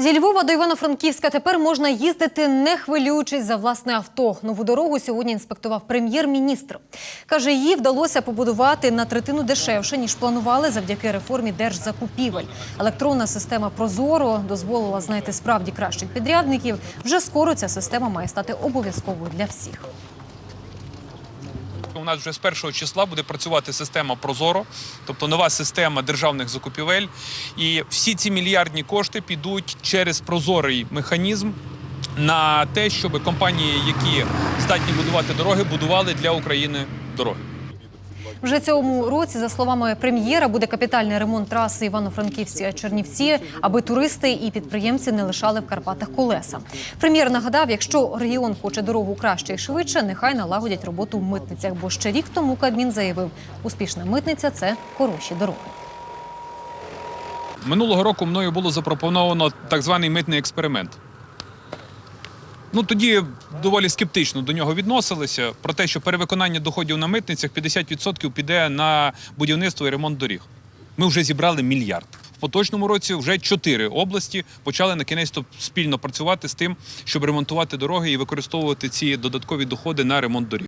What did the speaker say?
Зі Львова до Івано-Франківська тепер можна їздити, не хвилюючись за власне авто. Нову дорогу сьогодні інспектував прем'єр-міністр. Каже, її вдалося побудувати на третину дешевше, ніж планували завдяки реформі держзакупівель. Електронна система Прозоро дозволила знайти справді кращих підрядників. Вже скоро ця система має стати обов'язковою для всіх. У нас вже з першого числа буде працювати система Прозоро, тобто нова система державних закупівель. І всі ці мільярдні кошти підуть через прозорий механізм на те, щоб компанії, які здатні будувати дороги, будували для України дороги. Вже цьому році, за словами прем'єра, буде капітальний ремонт траси Івано-Франківські-Чернівці, аби туристи і підприємці не лишали в Карпатах колеса. Прем'єр нагадав, якщо регіон хоче дорогу краще і швидше, нехай налагодять роботу в митницях. Бо ще рік тому Кабмін заявив, успішна митниця це хороші дороги. Минулого року мною було запропоновано так званий митний експеримент. Ну тоді доволі скептично до нього відносилися про те, що перевиконання доходів на митницях 50% піде на будівництво і ремонт доріг. Ми вже зібрали мільярд. В поточному році вже чотири області почали на кінець спільно працювати з тим, щоб ремонтувати дороги і використовувати ці додаткові доходи на ремонт доріг.